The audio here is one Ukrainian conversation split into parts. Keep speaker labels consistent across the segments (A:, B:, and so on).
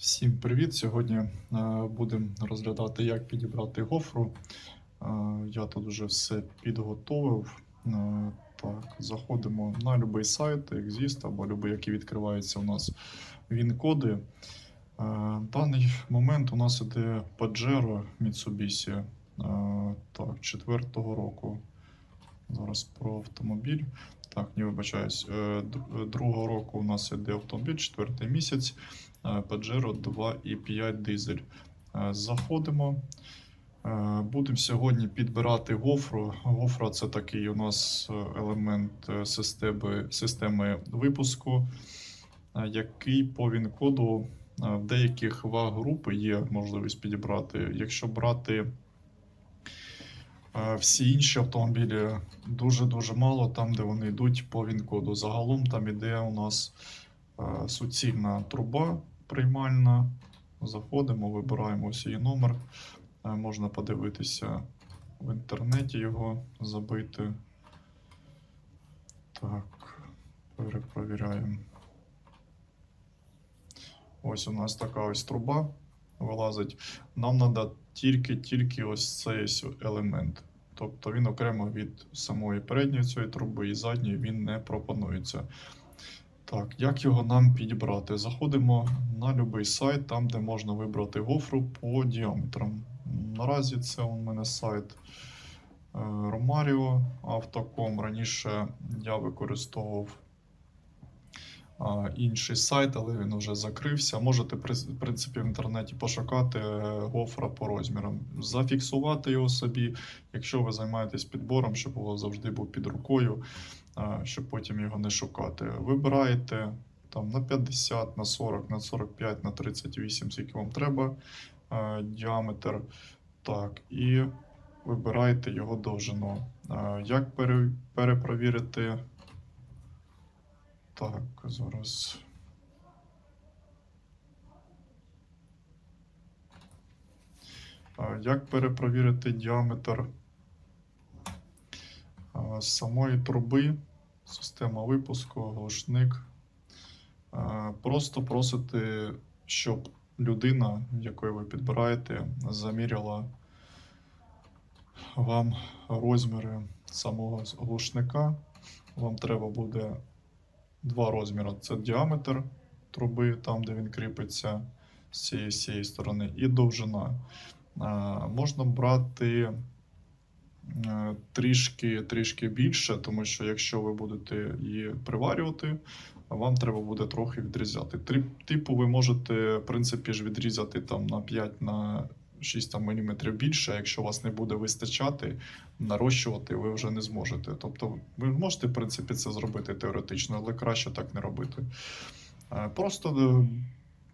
A: Всім привіт! Сьогодні е, будемо розглядати, як підібрати гофру. Е, Я тут вже все підготовив. Е, Так, заходимо на будь-який сайт, Exist або будь-який, який відкривається у нас він-коди. В даний момент у нас іде Pajero Mitsubishi так, четвертого року. Зараз про автомобіль. Так, не вибачаюсь. Другого року у нас іде автомобіль, четвертий місяць. Е, Pajero 2,5 дизель. Е, Заходимо. Е, Будемо сьогодні підбирати гофру. Гофра це такий у нас елемент системи, системи випуску, який по він-коду в деяких ваг групи є можливість підібрати. Якщо брати всі інші автомобілі дуже-дуже мало, там, де вони йдуть по він-коду. Загалом там іде у нас суцільна труба приймальна. Заходимо, вибираємо ось її номер. Е, Можна подивитися в інтернеті його забити. Так, перепровіряємо. Ось у нас така ось труба вилазить. Нам треба тільки-тільки ось цей елемент. Тобто він окремо від самої передньої цієї труби і задньої він не пропонується. Так, як його нам підібрати? Заходимо на будь-який сайт, там, де можна вибрати гофру по діаметрам. Наразі це у мене сайт е, Romario Автоком. Раніше я використовував інший сайт, але він вже закрився. Можете в принципі в інтернеті пошукати е, гофра по розмірам, зафіксувати його собі, якщо ви займаєтесь підбором, щоб його завжди був під рукою, щоб потім його не шукати. Вибираєте там на 50, на 40, на 45, на 38, скільки вам треба діаметр. Так, і вибираєте його довжину. Як перепровірити? Так, зараз. Як перепровірити діаметр самої труби, система випуску, глушник? Просто просите, щоб людина, якою ви підбираєте, заміряла вам розміри самого глушника. Вам треба буде два розміри: це діаметр труби, там, де він кріпиться з цієї, з цієї сторони, і довжина. А, можна брати е, трішки, трішки більше, тому що якщо ви будете її приварювати, вам треба буде трохи відрізати. Типу, ви можете, в принципі, ж відрізати там на 5 на 6 там, мм більше. Якщо у вас не буде вистачати, нарощувати ви вже не зможете. Тобто, ви можете, в принципі, це зробити теоретично, але краще так не робити. Е, Просто е,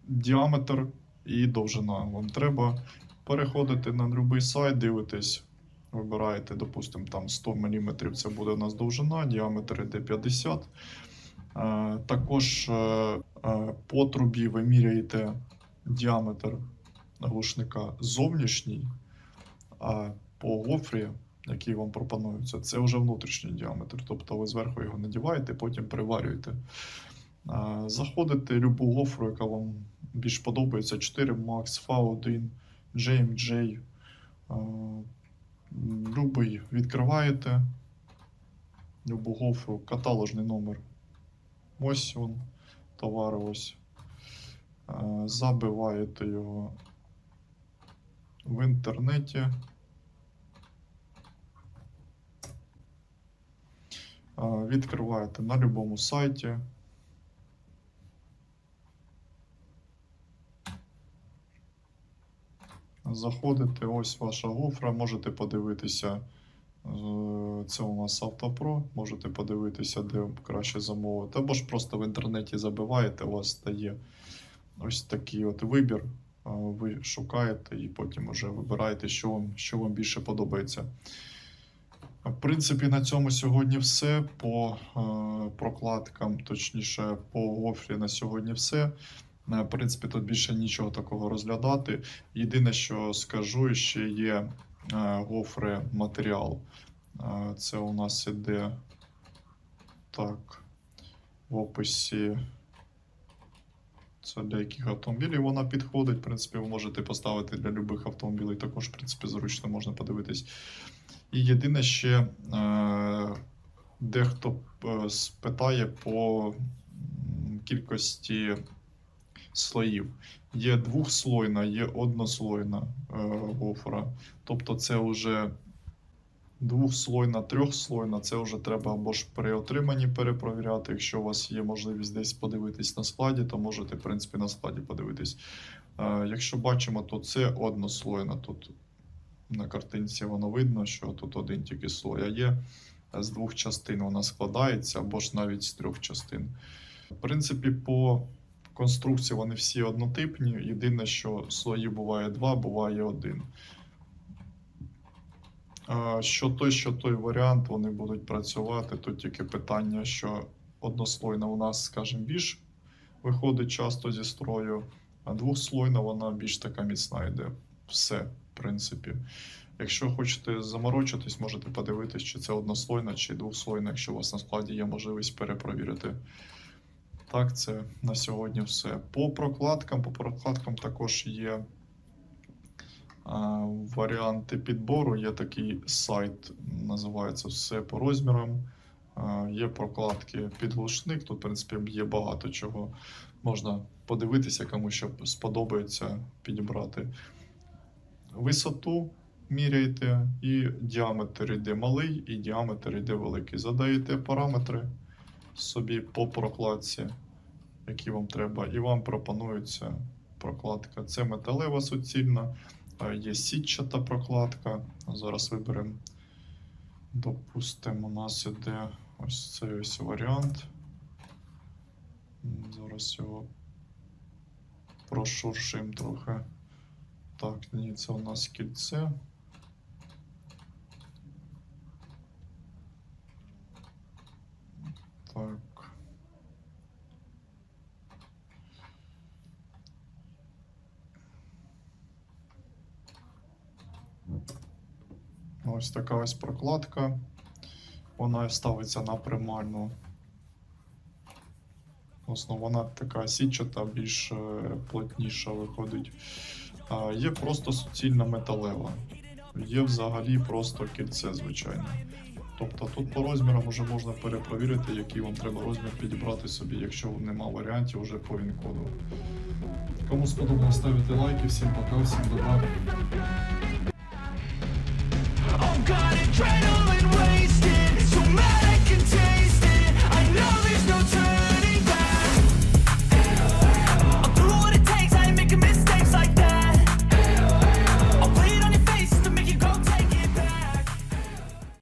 A: діаметр і довжина вам треба. Переходите на будь-який сайт, дивитесь, вибираєте, допустимо, там 100 мм це буде у нас довжина, діаметр іде 50 Е, Також е, е, по трубі ви міряєте діаметр глушника зовнішній, а по гофрі, який вам пропонується, це вже внутрішній діаметр. Тобто ви зверху його надіваєте, потім приварюєте. Заходите любу гофру, яка вам більш подобається: 4 Max, V1, JMJ. Любий відкриваєте, любу гофру, каталожний номер. Ось він, товар ось. Забиваєте його в інтернеті. Відкриваєте на будь-якому сайті. Заходите, ось ваша гофра, можете подивитися. е, Це у нас Автопро, можете подивитися, де краще замовити. Або ж просто в інтернеті забиваєте, у вас стає ось такий от вибір. Ви шукаєте і потім вже вибираєте, що вам, що вам більше подобається. В принципі, на цьому сьогодні все. По прокладкам, точніше, по гофрі на сьогодні все. В принципі, тут більше нічого такого розглядати. Єдине, що скажу, ще є гофри матеріал. Це у нас іде так в описі Це для яких автомобілів вона підходить. В принципі, ви можете поставити для будь-яких автомобілів, також, в принципі, зручно можна подивитись. І єдине ще е, дехто е, спитає по кількості слоїв. Є двохслойна, є однослойна е, гофра. Тобто це вже двохслойна, трьохслойна, це вже треба або ж при отриманні перепровіряти. Якщо у вас є можливість десь подивитись на складі, то можете, в принципі, на складі подивитись. Е, Якщо бачимо, то це однослойна. Тут на картинці воно видно, що тут один тільки слой, а є з двох частин вона складається, або ж навіть з трьох частин. В принципі, по конструкції вони всі однотипні. Єдине, що слоїв буває два, буває один. Що той, що той варіант, вони будуть працювати. Тут тільки питання, що однослойна у нас, скажімо, більш виходить часто зі строю, а двохслойна вона більш така міцна йде. Все, в принципі. Якщо хочете заморочитись, можете подивитись, чи це однослойна чи двохслойна, якщо у вас на складі є можливість перепровірити. Так, це на сьогодні все. По прокладкам, по прокладкам також є варіанти підбору. Є такий сайт, називається все по розмірам. Є прокладки підглушник. Тут, в принципі, є багато чого. Можна подивитися, кому що сподобається підібрати. Висоту міряєте, і діаметр йде малий, і діаметр йде великий. Задаєте параметри собі по прокладці, які вам треба, і вам пропонується прокладка. Це металева суцільна, є сітчата прокладка. Зараз виберемо. Допустимо, у нас іде ось цей ось варіант. Зараз його прошуршим трохи. Так, ні, це у нас кільце. Так. Ось така ось прокладка. Вона ставиться на примальну. Основна вона така сітчата, більш е, плотніша виходить. Є просто суцільна металева. Є взагалі просто кільце, звичайно. Тобто тут по розмірам вже можна перепровірити, який вам треба розмір підібрати собі, якщо нема варіантів вже по він-коду. Кому сподобалось, ставити лайки, всім пока, всім добра.